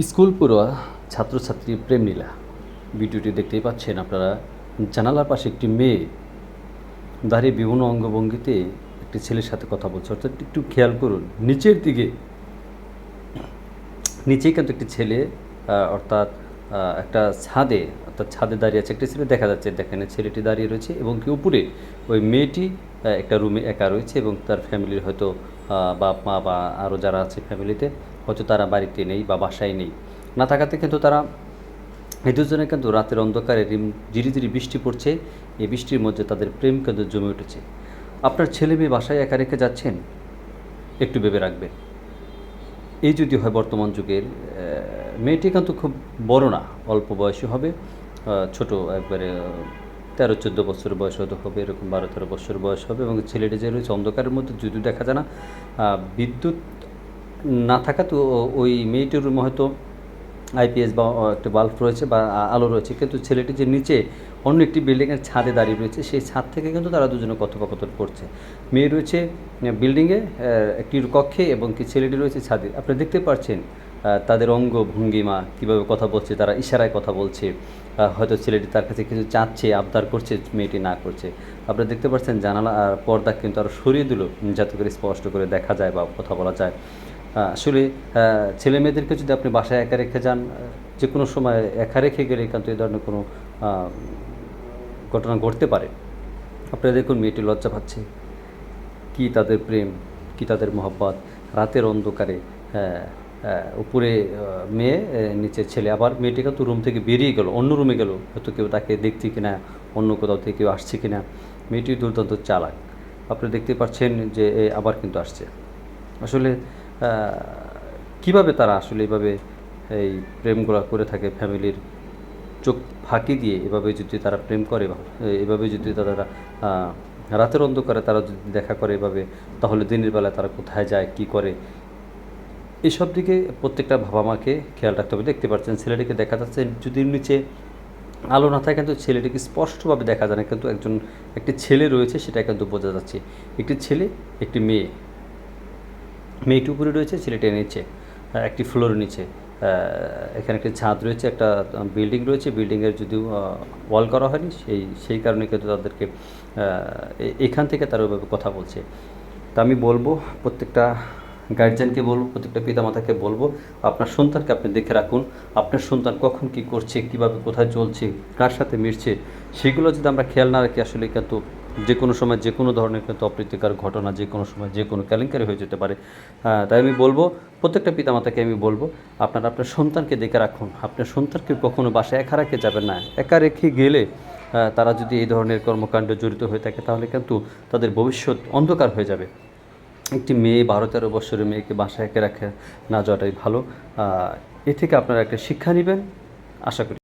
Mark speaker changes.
Speaker 1: School পড়ুয়া ছাত্রছাত্রী প্রেম লীলা ভিডিওটি দেখতেই পাচ্ছেন আপনারা। জানালার পাশে একটি মেয়ে দাঁড়িয়ে বিভিন্ন অঙ্গভঙ্গিতে একটি ছেলের সাথে কথা বলছে। অর্থাৎ একটু খেয়াল করুন, নিচের দিকে, নিচেই কিন্তু একটি ছেলে অর্থাৎ একটা ছাদে, অর্থাৎ ছাদে দাঁড়িয়ে আছে। একটি ছেলে দেখা যাচ্ছে, দেখেন ছেলেটি দাঁড়িয়ে রয়েছে এবং কি উপরে ওই মেয়েটি একটা রুমে একা রয়েছে এবং তার ফ্যামিলির হয়তো বাপ মা বা আরও যারা আছে ফ্যামিলিতে হয়তো তারা বাড়িতে নেই বা বাসায় নেই। না থাকাতে কিন্তু তারা এই দুজনে কিন্তু রাতের অন্ধকারে রিম ঝিরি ঝিরি বৃষ্টি পড়ছে। এই বৃষ্টির মধ্যে তাদের প্রেম কিন্তু জমে উঠেছে। আপনার ছেলে মেয়ে বাসায় একা রেখে যাচ্ছেন? একটু ভেবে রাখবেন। এই যদি হয় বর্তমান যুগের মেয়েটি কিন্তু খুব বড় না, অল্প বয়সী হবে। ছোট একবারে, তেরো, চোদ্দ বছর বয়স হয়তো হবে, এরকম বারো, তেরো বছর বয়স হবে এবং ছেলেটি যে রয়েছে অন্ধকারের মধ্যে, যদিও দেখা যায় না বিদ্যুৎ না থাকা তো ওই মেয়েটির রুমে হয়তো আইপিএস বা একটা বাল্ব রয়েছে বা আলো রয়েছে। কিন্তু ছেলেটি যে নিচে অন্য একটি বিল্ডিংয়ের ছাদে দাঁড়িয়ে রয়েছে, সেই ছাদ থেকে কিন্তু তারা দুজনে কথোপকথন করছে। মেয়ে রয়েছে বিল্ডিংয়ে একটি কক্ষে এবং কি ছেলেটি রয়েছে ছাদে। আপনি দেখতে পাচ্ছেন তাদের অঙ্গ ভঙ্গিমা, কীভাবে কথা বলছে, তারা ইশারায় কথা বলছে। হয়তো ছেলেটি তার কাছে কিছু চাচ্ছে, আবদার করছে, মেয়েটি না করছে। আপনারা দেখতে পাচ্ছেন জানালা আর পর্দা কিন্তু আরও সরিয়ে দিল, যাতে করে স্পষ্ট করে দেখা যায় বা কথা বলা যায়। আসলে ছেলে মেয়েদেরকে যদি আপনি বাসায় একা রেখে যান যে কোনো সময় একা রেখে গেলে কিন্তু এই ধরনের কোনো ঘটনা ঘটতে পারে। আপনারা দেখুন মেয়েটি লজ্জা পাচ্ছে। কি তাদের প্রেম, কি তাদের মহব্বত। রাতের অন্ধকারে উপরে মেয়ে নিচে ছেলে। আবার মেয়েটি কিন্তু রুম থেকে বেরিয়ে গেল, অন্য রুমে গেল। হয়তো কেউ তাকে দেখছে কিনা, অন্য কোথাও থেকে কেউ আসছে কিনা। মেয়েটি দুর্দান্ত চালাক। আপনি দেখতে পাচ্ছেন যে আবার কিন্তু আসছে। আসলে কীভাবে তারা আসলে এইভাবে এই প্রেমগুলো করে থাকে ফ্যামিলির চোখ ফাঁকি দিয়ে, এভাবে যদি তারা প্রেম করে বা এভাবে যদি তারা রাতের অন্ধকারে তারা যদি দেখা করে এভাবে, তাহলে দিনের বেলায় তারা কোথায় যায়, কি করে? এসব দিকে প্রত্যেকটা বাবা মাকে খেয়াল রাখতে হবে। দেখতে পাচ্ছেন, ছেলেটিকে দেখা যাচ্ছে যদি নিচে আলো না থাকে, কিন্তু ছেলেটিকে স্পষ্টভাবে দেখা যায় না। কিন্তু একজন, একটি ছেলে রয়েছে সেটা কিন্তু বোঝা যাচ্ছে। একটি ছেলে, একটি মেয়ে। মেয়েটি উপরে রয়েছে, ছেলেটি নিচে একটি ফ্লোর নিচে। এখানে একটি ছাদ রয়েছে, একটা বিল্ডিং রয়েছে। বিল্ডিংয়ের যদিও ওয়াল করা হয়নি, সেই সেই কারণে কিন্তু তাদেরকে এখান থেকে তারা ওইভাবে কথা বলছে। তা আমি বলব, প্রত্যেকটা গার্জিয়ানকে বলব, প্রত্যেকটা পিতামাতাকে বলব, আপনার সন্তানকে আপনি দেখে রাখুন, আপনার সন্তান কখন কি করছে, কীভাবে, কোথায় চলছে, কার সাথে মিশছে, সেগুলো যদি আমরা খেয়াল না রাখি, আসলে কিন্তু যে কোনো সময় যে কোনো ধরনের কিন্তু অপ্রীতিকর ঘটনা, যে কোনো সময় যে কোনো কেলেঙ্কারি হয়ে যেতে পারে। তাই আমি বলব, প্রত্যেকটা পিতামাতাকে আমি বলব, আপনারা আপনার সন্তানকে দেখে রাখুন। আপনার সন্তানকে কখনো বাসায় একা রেখে যাবেন না। একা রেখে গেলে তারা যদি এই ধরনের কর্মকাণ্ডে জড়িত হয়ে থাকে, তাহলে কিন্তু তাদের ভবিষ্যৎ অন্ধকার হয়ে যাবে। একটি মেয়ে, বারো তেরো বছরের মেয়েকে বাসায় একে রাখে না যাওয়াটাই ভালো। এ থেকে আপনারা একটা শিক্ষা নেবেন। আশা করি